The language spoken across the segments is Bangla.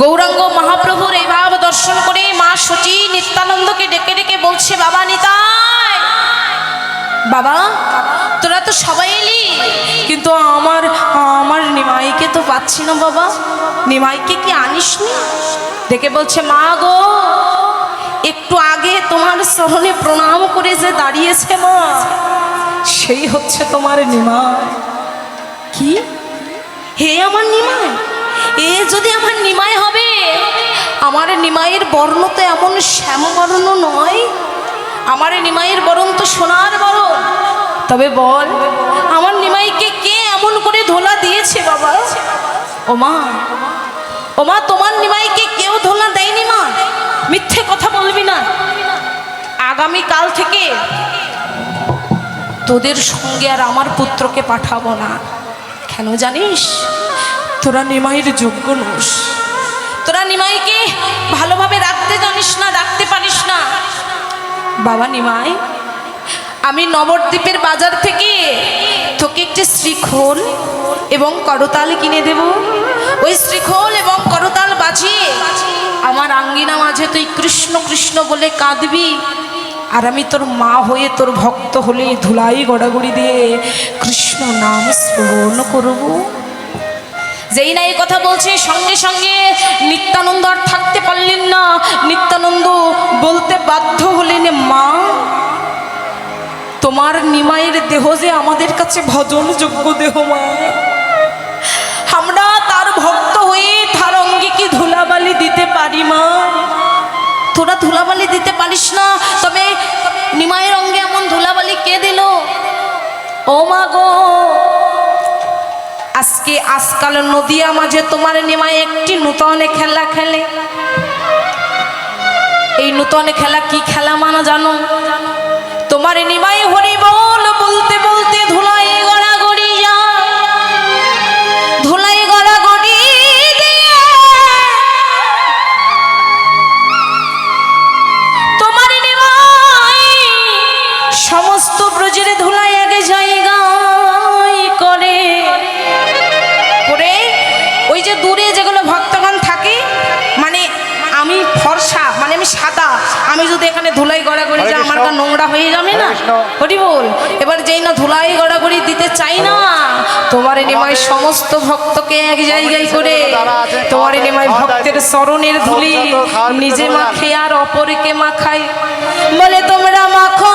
গৌরাঙ্গ মহাপ্রভুর এই ভাব দর্শন করে মা সচি নিত্যানন্দকে ডেকে ডেকে বলছে, বাবা নিতাই, বাবা, তোরা তো সবাই এলি, কিন্তু আমার আমার নিমাইকে তো পাচ্ছি না বাবা, নিমাইকে কি আনিসনি? দেখে বলছে, মা গো, একটু আগে তোমার স্মরণে প্রণাম করে যে দাঁড়িয়েছে মা, সেই হচ্ছে তোমার নিমাই। কি? হে আমার নিমাই এ যদি আমার নিমাই হবে, আমার নিমাইয়ের বর্ণ তো এমন শ্যামবর্ণ নয়। আমার নিমাইয়ের বরণ তো সোনার বরণ। তবে বল, আমার নিমাইকে কে এমন করে ধোলা দিয়েছে বাবা? ও মা ও মা তোমার নিমাইকে কেউ ধোলা দেয়নি মা? মিথ্যে কথা বলবি না। আগামী কাল থেকে তোদের সঙ্গে আর আমার পুত্রকে পাঠাবো না। কেন জানিস? তোরা নিমাইয়ের যোগ্য নোস। তোরা নিমাইকে ভালোভাবে রাখতে জানিস না রাখতে পারিস না। বাবা নিমাই আমি নবদ্বীপের বাজার থেকে তোকে একটি শ্রীখোল এবং করতাল কিনে দেব। ওই শ্রীখোল এবং করতাল বাজিয়ে আমার আঙ্গিনা মাঝে তুই কৃষ্ণ কৃষ্ণ বলে কাঁদবি। আর আমি তোর মা হয়ে তোর ভক্ত হলে ধুলাই গড়াগড়ি দিয়ে কৃষ্ণ নাম স্মরণ করব। যেই না এই কথা বলছে, সঙ্গে সঙ্গে নিত্যানন্দ আর থাকতে পারলেন না। নিত্যানন্দ বলতে বাধ্য হলেন, মা, তোমার নিমাইয়ের দেহ যে আমাদের কাছে ভজনযোগ্য দেহ, মা। আমরা তার ভক্ত হয়ে তার অঙ্গে কি ধুলাবালি দিতে পারি, মা। তোরা ধুলাবালি দিতে পারিস না, তবে নিমাইয়ের অঙ্গে এমন ধুলাবালি কে দিল? ও মা গো আজকে আজকাল নদিয়া মাঝে তোমার নেমায় একটি নূতন খেলা খেলে। এই নূতন খেলা কি খেলা মানা জানো? তোমার নিমাই হরি আমি যদি এখানে ধুলাই গড়াগড়ি যা আমার তো গা নোংরা হয়ে যাবে না? হরে বল। এবার যেই না ধুলাই গড়াগড়ি দিতে চাই না তোমার নিমাই সমস্ত ভক্তকে এক জায়গায় করে তোমার নিমাই ভক্তের স্মরণের ধুলি নিজে মাখে আর অপরকে মাখাই। বলে তোমরা মাখো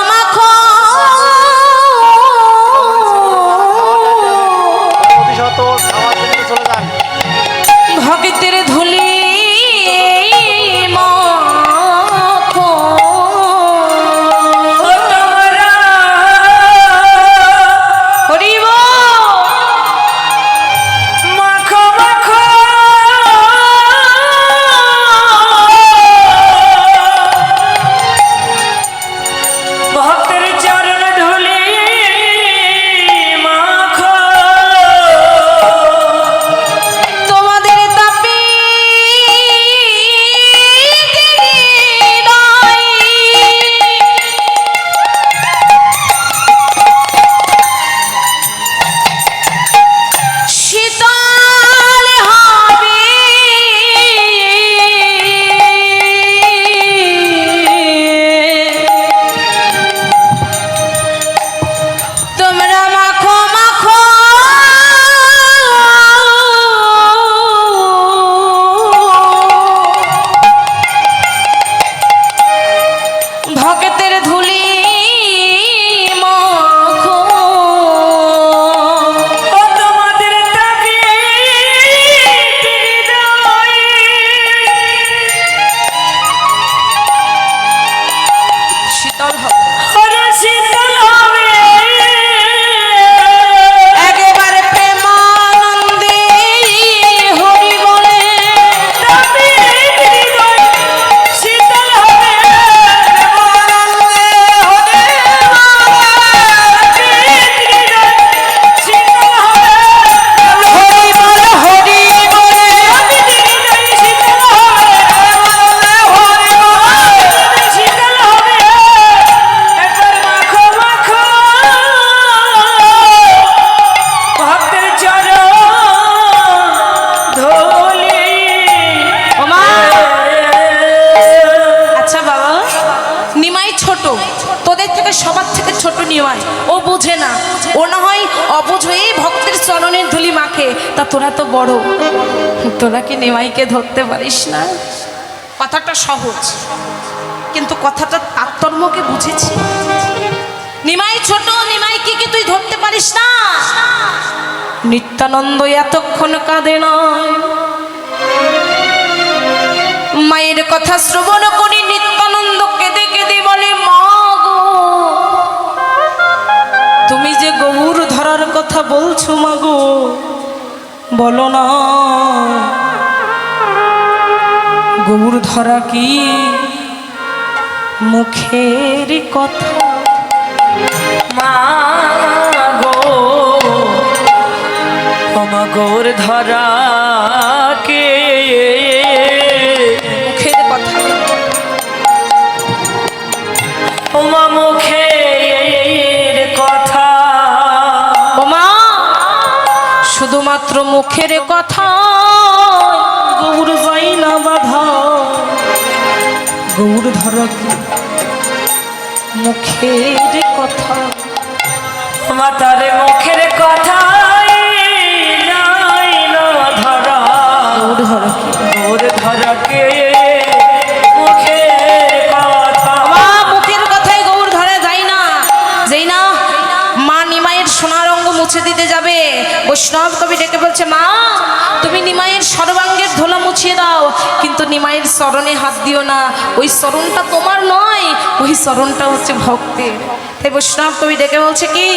好好。সবার থেকে ছোট নিমাই ও বোঝে না। ও না হয় অবুঝ হয়েই ভক্তের চরণের ধুলি মাখে। তা তোরা তো বড়। তোরা কি নিমাইকে ধরতে পারিস না? কথাটা সহজ। কিন্তু কথাটা তাৎপর্যকে বুঝেছি। নিমাই ছোট নিমাইকে কি তুই ধরতে পারিস না? নিত্যানন্দ এতক্ষণ কাঁদে নয়। মায়ের কথা শ্রবণ করি বলছো মা গো বলো না। গৌর ধরা কি মুখের কথা? মা গো অমগোর ধরা কে? মুখের কথা। ওমা মুখের শুধুমাত্র মুখের কথা। গৌর যাই না বাধা। গৌর ধর মুখের কথা। মাতারে মুখের কথা। দিতে যাবে। বৈষ্ণব কবি ডেকে বলছে, মা, তুমি নিমাইয়ের সর্বাঙ্গের ধোলা মুছিয়ে দাও, কিন্তু নিমাইয়ের স্মরণে হাত দিও না। ওই স্মরণটা তোমার নয়, ওই স্মরণটা হচ্ছে ভক্তের। তাই বৈষ্ণব কবি ডেকে বলছে, কি?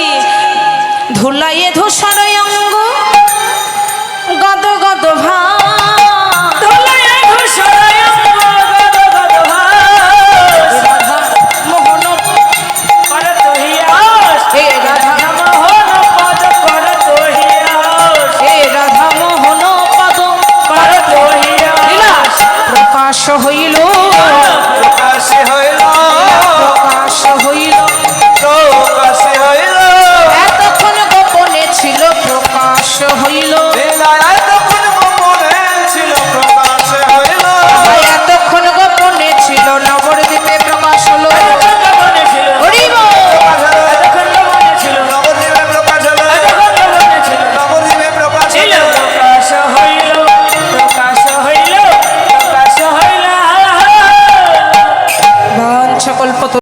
ধুলাইয়ে ধূসর অঙ্গ, গদ গদ ভা